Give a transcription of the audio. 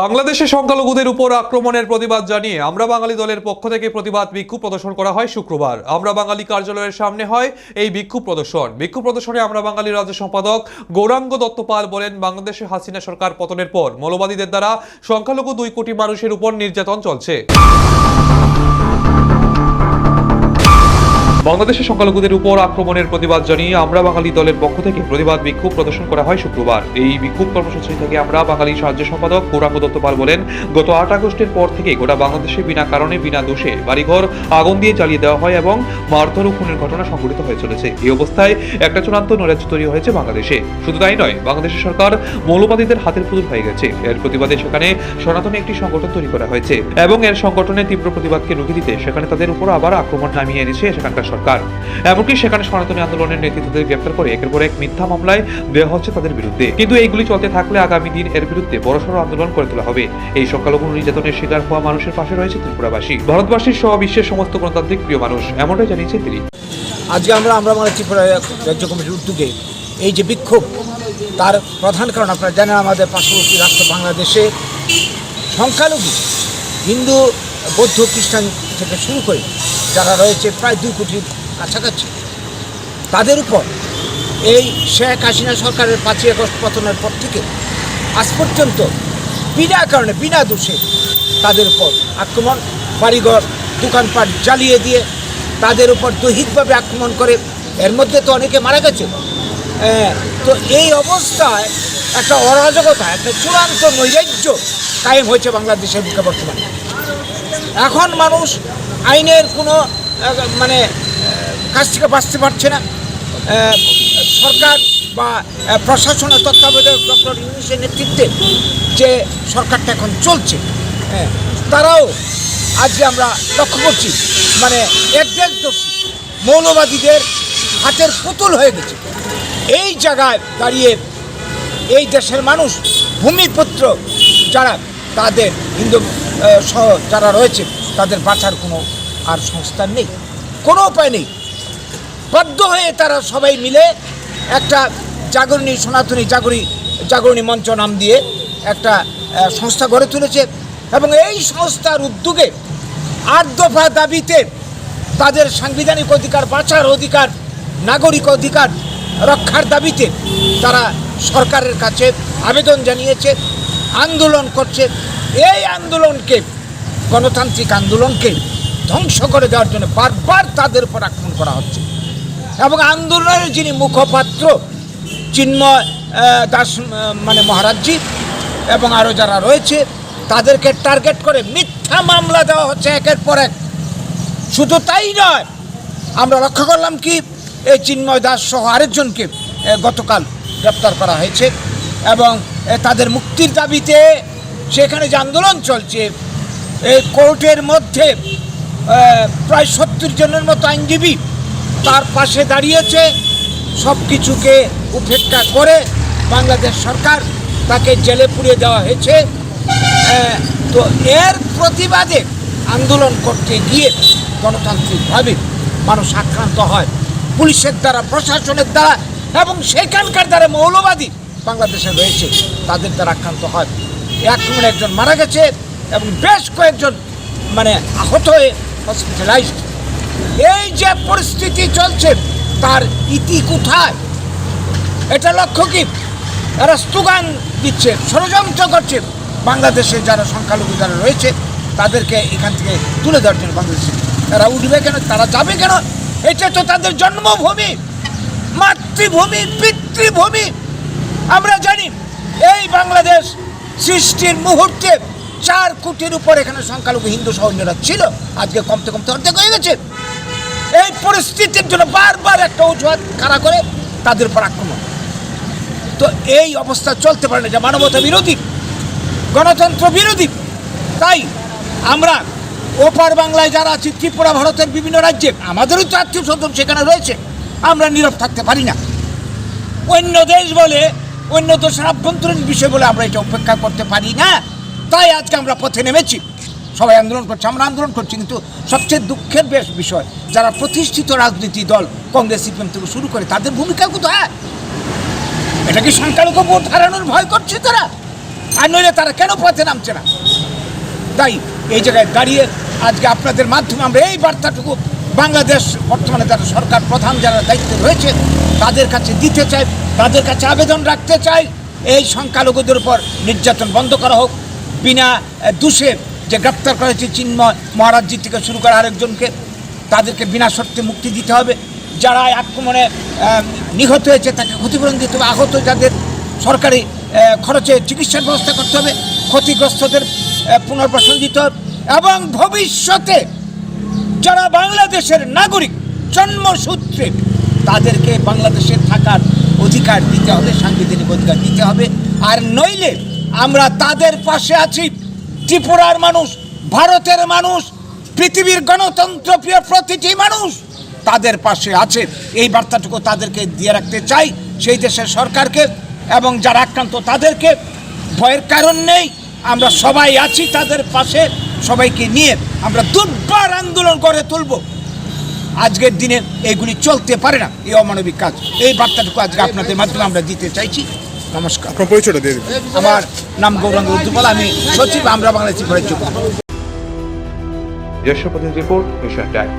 বাংলাদেশে সংখ্যালঘুদের উপর আক্রমণের প্রতিবাদ জানিয়ে আমরা বাঙালি দলের পক্ষ থেকে প্রতিবাদ বিক্ষোভ প্রদর্শন করা হয় শুক্রবার। আমরা বাঙালি কার্যালয়ের সামনে হয় এই বিক্ষোভ প্রদর্শন। বিক্ষোভ প্রদর্শনে আমরা বাঙালি রাজ্য সম্পাদক গৌরাঙ্গ দত্তপাল বলেন, বাংলাদেশে হাসিনা সরকার পতনের পর মৌলবাদীদের দ্বারা সংখ্যালঘু দুই কোটি মানুষের উপর নির্যাতন চলছে। বাংলাদেশের সংখ্যালঘুদের উপর আক্রমণের প্রতিবাদ জানিয়ে আমরা বাঙালি দলের পক্ষ থেকে প্রতিবাদ বিক্ষোভ প্রদর্শন করা হয় শুক্রবার। এই বিক্ষোভ কর্মসূচি থেকে আমরা বাঙালি সাহায্য সম্পাদক গৌরাঙ্গ দত্তপাল বলেন, গত আট আগস্টের পর থেকে গোটা বাংলাদেশে বিনা কারণে, বিনা দোষে বাড়িঘর আগুন দিয়ে জ্বালিয়ে দেওয়া হয় এবং মারধর ও খুনের ঘটনা সংঘটিত হয়ে চলেছে। এই অবস্থায় একটা চূড়ান্ত নৈরাজ্য তৈরি হয়েছে বাংলাদেশে। শুধু তাই নয়, বাংলাদেশের সরকার মৌলবাদীদের হাতের পুতুল হয়ে গেছে। এর প্রতিবাদে সেখানে সনাতনী একটি সংগঠন তৈরি করা হয়েছে এবং এর সংগঠনের তীব্র প্রতিবাদকে রুখে দিতে সেখানে তাদের উপর আবার আক্রমণ নামিয়ে এনেছে সেখানকার সরকার। এমনকি সেখানে সনাতনী আন্দোলনের নেতৃত্বদের গ্রেপ্তার করে একের পর এক মিথ্যা মামলায় দেওয়া হচ্ছে তাদের বিরুদ্ধে। কিন্তু এইগুলি চলতে থাকলে আগামী দিন এর বিরুদ্ধে বড়সড় আন্দোলন করে তোলা হবে। এই সংখ্যালঘু নির্যাতনের শিকার হওয়া মানুষের পাশে রয়েছে ত্রিপুরাবাসী। ভারতবাসীর সহ বিশ্বের সমস্ত গণতান্ত্রিক প্রিয় মানুষ, এমনটাই জানিয়েছে তিনি। আজকে আমরা আমরা মানে ত্রিপুরা রাজ্য কমিটির উদ্যোগে এই যে বিক্ষোভ, তার প্রধান কারণ আপনারা জানেন আমাদের পার্শ্ববর্তী রাষ্ট্র বাংলাদেশে সংখ্যালঘু, হিন্দু, বৌদ্ধ, খ্রিস্টান থেকে শুরু করে যারা রয়েছে প্রায় দুই কোটির কাছাকাছি, তাদের উপর এই শেখ হাসিনা সরকারের পাঁচই আগস্ট পতনের পর থেকে আজ পর্যন্ত বিনা কারণে, বিনা দোষে তাদের উপর আক্রমণ, বাড়িঘর, দোকানপাট জ্বালিয়ে দিয়ে তাদের উপর দৈহিকভাবে আক্রমণ করে, এর মধ্যে তো অনেকে মারা গেছে। তো এই অবস্থায় একটা অরাজকতা, একটা চূড়ান্ত নৈরাজ্য কায়েম হয়েছে বাংলাদেশের বুকে বর্তমানে। এখন মানুষ আইনের কোনো মানে কাছ থেকে বাঁচতে পারছে না। সরকার বা প্রশাসনের তত্ত্বাবধায়ক ডক্টর ইউনুসের নেতৃত্বে যে সরকারটা এখন চলছে তারাও আজকে আমরা লক্ষ্য করছি মানে একদেশ দোষী, মৌলবাদীদের হাতের পুতুল হয়ে গেছে। এই জায়গায় দাঁড়িয়ে এই দেশের মানুষ ভূমিপুত্র যারা, তাদের হিন্দু সহ যারা রয়েছে, তাদের বাঁচার কোনো আর সংস্থান নেই, কোনো উপায় নেই। বাধ্য হয়ে তারা সবাই মিলে একটা জাগরণী সনাতনী জাগরী, জাগরণী মঞ্চ নাম দিয়ে একটা সংস্থা গড়ে তুলেছে এবং এই সংস্থার উদ্যোগে আট দফা দাবিতে তাদের সাংবিধানিক অধিকার, বাঁচার অধিকার, নাগরিক অধিকার রক্ষার দাবিতে তারা সরকারের কাছে আবেদন জানিয়েছে, আন্দোলন করছে। এই আন্দোলনকে, গণতান্ত্রিক আন্দোলনকে ধ্বংস করে দেওয়ার জন্য বারবার তাদের উপর আক্রমণ করা হচ্ছে। এবং আন্দোলনের যিনি মুখপাত্র, চিন্ময় দাস মানে মহারাজজি এবং আরও যারা রয়েছে, তাদেরকে টার্গেট করে মিথ্যা মামলা দেওয়া হচ্ছে একের পর এক। শুধু তাই নয়, আমরা লক্ষ্য করলাম কি, এই চিন্ময় দাস সহ আরেকজনকে গতকাল গ্রেপ্তার করা হয়েছে এবং তাদের মুক্তির দাবিতে সেখানে যে আন্দোলন চলছে এই কোর্টের মধ্যে প্রায় সত্তর জনের মতো আইনজীবী তার পাশে দাঁড়িয়েছে। সব কিছুকে উপেক্ষা করে বাংলাদেশ সরকার তাকে জেলে পুড়িয়ে দেওয়া হয়েছে। তো এর প্রতিবাদে আন্দোলন করতে গিয়ে গণতান্ত্রিকভাবে মানুষ আক্রান্ত হয়। পুলিশের দ্বারা, প্রশাসনের দ্বারা এবং সেখানকার দ্বারা মৌলবাদী বাংলাদেশে রয়েছে, তাদের দ্বারা আক্রান্ত হয়। আক্রমণে একজন মারা গেছে এবং বেশ কয়েকজন মানে আহত হয়ে হসপিটালাইজড এই যে পরিস্থিতি চলছে, তার ইতি কোথায়? এটা লক্ষ্য কি? তারা স্তুগান দিচ্ছে, ষড়যন্ত্র করছে। বাংলাদেশে যারা সংখ্যালঘু যারা রয়েছে, তাদেরকে এখান থেকে তুলে দেওয়ার জন্য বাংলাদেশে। তারা উঠবে কেন? তারা যাবে কেন? এটা তো তাদের জন্মভূমি, মাতৃভূমি, পিতৃভূমি। আমরা জানি, এই বাংলাদেশ সৃষ্টির মুহূর্তে চার কোটির উপর এখানে সংখ্যালঘু হিন্দু সৈন্যরা ছিল। আজকে কমতে কমতে অর্ধেক হয়ে গেছে। এই পরিস্থিতির জন্য বারবার একটা অজুহাত খাড়া করে? তাদের উপর আক্রমণ। তো এই অবস্থা চলতে পারে না যে মানবতা বিরোধী, গণতন্ত্র বিরোধী। তাই আমরা ওপার বাংলায় যারা আছি, ত্রিপুরা ভারতের বিভিন্ন রাজ্যে, আমাদেরও তো আত্মীয় স্বজন সেখানে রয়েছে, আমরা নীরব থাকতে পারি না। অন্য দেশ বলে, অন্য দেশের আভ্যন্তরীণ বিষয় বলে আমরা এটা উপেক্ষা করতে পারি না। তাই আজকে আমরা পথে নেমেছি। সবাই আন্দোলন করছে, আমরা আন্দোলন করছি, কিন্তু সবচেয়ে দুঃখের বেশ বিষয়, যারা প্রতিষ্ঠিত রাজনীতি দল কংগ্রেস, সিপিএম থেকে শুরু করে, তাদের ভূমিকা কোথায়? এটা কি সংখ্যালঘু ভোট হারানোর ভয় করছে তারা? আর নইলে তারা কেন পথে নামছে না? তাই এই জায়গায় দাঁড়িয়ে আজকে আপনাদের মাধ্যমে আমরা এই বার্তাটুকু বাংলাদেশ বর্তমানে যারা সরকার প্রধান, যারা দায়িত্বে রয়েছে, তাদের কাছে দিতে চাই, তাদের কাছে আবেদন রাখতে চাই। এই সংখ্যালঘুদের উপর নির্যাতন বন্ধ করা হোক বিনা দোষে যে গ্রেপ্তার করা হয়েছে চিন্ময় মহারাজজি থেকে শুরু করে আরেকজনকে, তাদেরকে বিনা শর্তে মুক্তি দিতে হবে। যারা আক্রমণে নিহত হয়েছে, তাকে ক্ষতিপূরণ দিতে হবে। আহত যাদের সরকারি খরচে চিকিৎসার ব্যবস্থা করতে হবে, ক্ষতিগ্রস্তদের পুনর্বাসন দিতে হবে। এবং ভবিষ্যতে যারা বাংলাদেশের নাগরিক, জন্মসূত্রে, তাদেরকে বাংলাদেশে থাকার অধিকার দিতে হবে, সাংবিধানিক অধিকার দিতে হবে। আর নইলে আমরা তাদের পাশে আছি। ত্রিপুরার মানুষ, ভারতের মানুষ, পৃথিবীর গণতন্ত্র প্রিয় প্রতিটি মানুষ তাদের পাশে আছে। এই বার্তাটুকু তাদেরকে দিয়ে রাখতে চাই সেই দেশের সরকারকে এবং যারা আক্রান্ত তাদেরকে। ভয়ের কারণ নেই, আমরা সবাই আছি তাদের পাশে, সবাইকে নিয়ে আমরা দুর্বার আন্দোলন গড়ে তুলব। আজকের দিনে এগুলি চলতে পারে না, এই অমানবিক কাজ। এই বার্তাটুকু আজকে আপনাদের মাধ্যমে আমরা দিতে চাইছি। নমস্কার। আপনার পরিচয়টা দিয়ে দিন। আমার নাম গৌরাঙ্গ উদ্দুপাল আমি সচিব আমরা বাংলাদেশ জ্যেষ্ঠ প্রতিনিধি রিপোর্ট এশিয়ান টাইম।